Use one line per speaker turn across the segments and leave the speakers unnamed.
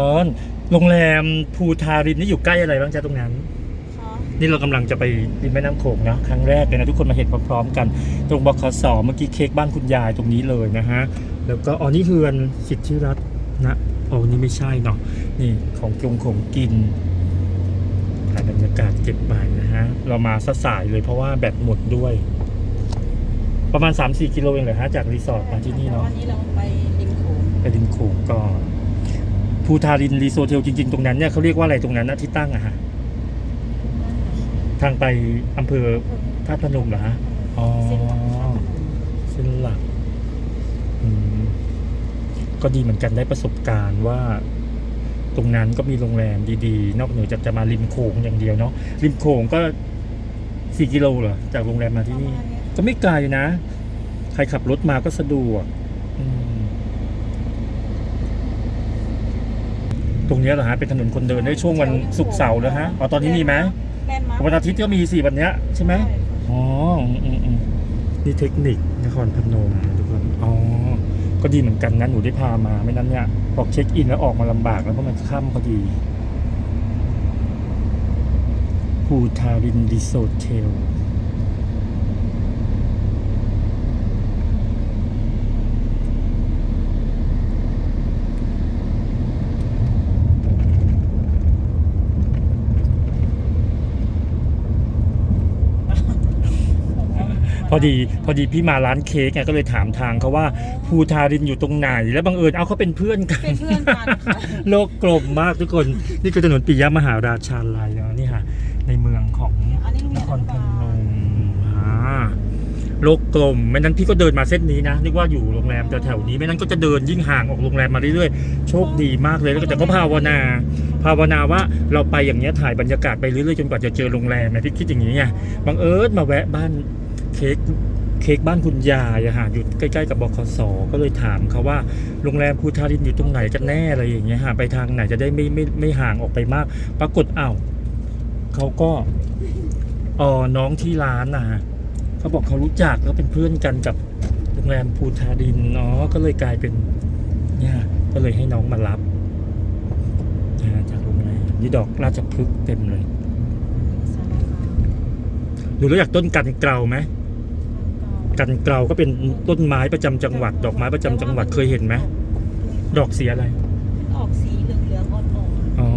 ร้อนโรงแรมภูทารินนี่อยู่ใกล้อะไรบ้างจ๊ะตรงนั้น
ค่ะ
นี่เรากำลังจะไปริมแม่น้ำโขงนะครั้งแรกเลยนะทุกคนมาเห็นพร้อมๆกัน ตรงบคสเมื่อกี้เค้กบ้านคุณยายตรงนี้เลยนะฮะ แล้วก็อ๋อนี่คืออันสิทธิรัตน์นะอ๋อนี่ไม่ใช่เนาะนี่ของกงของกินถ่ายบรรยากาศเก็บไปนะฮะ เรามาสสายเลยเพราะว่าแบตหมดด้วย ประมาณ 3-4 กิโลเองเลยฮะจากรีสอร์ทมาที่นี่เนาะ
วันนี้เราไปริมโขง
ไปริมโขงก่อน ภูทารินรีโซเทลจริง ๆ ตรงนั้นเนี่ยเขาเรียกว่าอะไรตรงนั้นนะที่ตั้งอะฮะทางไปอำเภอธาตุพนมเหรอฮะอ๋อ
เส้นหลักพระพนม
เส้นหลักอืมก็ดีเหมือนกันได้ประสบการณ์ว่า ตรงนั้นก็มีโรงแรมดีๆ นอกเหนือจากจะมาริมโขงอย่างเดียวเนาะริมโขงก็สี่กิโลเหรอจากโรงแรมมาที่นี่
ประมาณเนี้ย
ก็ไม่ไกลนะ ใครขับรถมาก็สะดวกอืม ตรงเนี้ยเหรอฮะเป็นถนนคนเดินได้ช่วงวันศุกร์เสาร์แล้วฮะอ๋อตอนนี้มีไหม
แลนด์มาร์ค
วันอาทิตย์ก็มีสี่วันเนี้ยใช่ไหมอ๋ออืมอืมอืมนี่เทคนิคนครพนมทุกคนอ๋อก็ดีเหมือนกันนะหนูได้พามาไม่นั้นเนี่ยพอเช็คอินแล้วออกมาลำบากแล้วเพราะมันค่ำพอดีภูทารินรีโซเทล พอดีพอดีพี่มาร้านเค้กไงก็เลยถามทางเขาว่าภูทารินอยู่ตรงไหน แล้วบังเอิญเอาเขาเป็นเพื่อนกัน
เป็นเพื่อนกันค่ะ
โลกกลมมากทุกคนนี่คือถนนปิยมหาราชาลัยนะนี่ฮะในเมืองของ
อันนี้โรง
น
เรียน
ค
อ
ร
นุ
พ
บานล
มอ่าโลกกลมไม่นั้นพี่ก็เดินมาเส้นนี้นะนึกว่าอยู่โรงแรมแถวๆนี้ไม่นั้นก็จะเดินยิ่งห่างออกโรงแรมมาเรื่อยๆโชคดีมากเลยแล้วก็แต่ก็ภาวนา ภาวนาว่าเราไปอย่างเงี้ยถ่ายบรรยากาศไปเรื่อยๆจนกว่าจะเจอโรงแรมนะพี่คิดอย่างนี้ไงบังเอิญมาแวะบ้าน เค้กเค้กบ้านคุณยายอะฮะอยู่ใกล้ๆกับบคสก็เลยถามเขาว่าโรงแรมภูทารินอยู่ตรงไหนกันแน่อะไรอย่างเงี้ยฮะไปทางไหนจะได้ไม่ไม่ไม่ห่างออกไปมาก ปรากฏอ้าวเขาก็เออน้องที่ร้านนะฮะเขาบอกเขารู้จักแล้วเป็นเพื่อนกันกับโรงแรมภูทารินเนาะก็เลยกลายเป็นเนี่ยก็เลยให้น้องมารับนะฮะจากโรงแรมนี่ดอกราชพฤกษ์เต็มเลย
สารคาม
ดูรู้จักต้นกันเกลาไหม กันเกลาก็เป็นต้นไม้ประจำจังหวัด ดอกไม้ประจำจังหวัดเคยเห็นไหมดอกสีอะไร
ออกสีเหลืองๆอ่อน
อ๋อ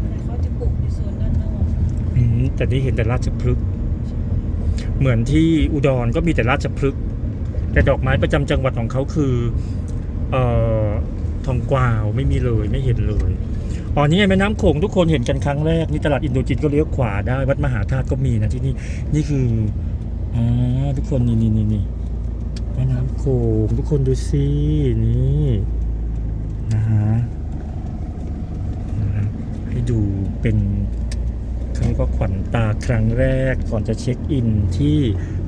แต่เขาจะปลูกอยู่โซนด้านนอก
อืมแต่นี่เห็นแต่ราชพฤกษ์เหมือนที่อุดรก็มีแต่ราชพฤกษ์แต่ดอกไม้ประจำจังหวัดของเขาคือ เอ่อ กวาวไม่มีเลยไม่เห็นเลยอ๋อนี่ไงแม่น้ำโขงทุกคนเห็นกันครั้งแรกนี่ตลาดอินโดจีนก็เลี้ยวขวาได้วัดมหาธาตุก็มีนะที่นี่นี่คืออ่าทุกคนนี่นี่นี่นี่แม่น้ำโขงทุกคนดูสินี่นะฮะให้ดูเป็นเขาเรียกว่าขวัญตาครั้งแรกก่อนจะเช็คอินที่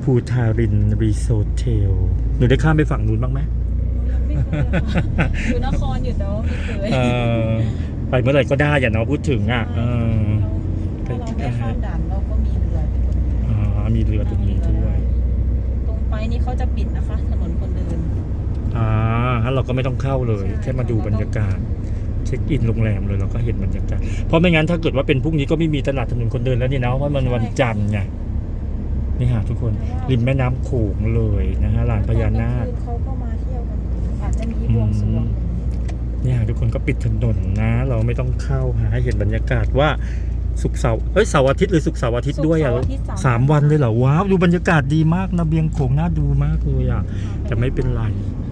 ภูทารินรีโซเทลหนูได้ข้ามไปฝั่งนู้นบ้างไหม
ไม่เคยค่ะอยู่นครอยู่แต่ว่าไม่เคย
เออไปเมื่อไหร่ก็ได้อย่าเนาะพูดถึงอะเออ
ถ้าเราไม่ข้ามด่านเราก็มีเรืออยู่ตรงนี้
อ่ามีเรือตรงนี้ด้วย
ตรงไปนี่เขาจะปิดนะคะถนนคนเดิน
อ่าถ้าเราก็ไม่ต้องเข้าเลย
ใช่
แค่มาดูบรรยากาศเช็คอินโรงแรมเลยเราก็เห็นบรรยากาศเพราะไม่งั้นถ้าเกิดว่าเป็นพรุ่งนี้ก็ไม่มีตลาดถนนคนเดินแล้วนี่นะเพราะมันวันจันทร์ไงนี่ฮะทุกคนริมแม่น้ำโขงเลยนะฮะลานพญานาค
ตอกลงคืเขาก็มาเที่ยวกันอาจจะมีบวงสรวง
เนี่ย ทุกคนก็ปิดถนนนะ เราไม่ต้องเข้าหาให้เห็นบรรยากาศว่าสุกร์เสาร์เอ้ยเสาร์อาทิตย์หรือสุกร์เสาร์อาทิตย์ด้วยอะ
ศุกร์เสาร์อาทิตย์
สามวันเลยเหรอว้าวดูบรรยากาศดีมากนะเบียงโขงน่าดูมากเลยอะแต่ไม่เป็นไร
เ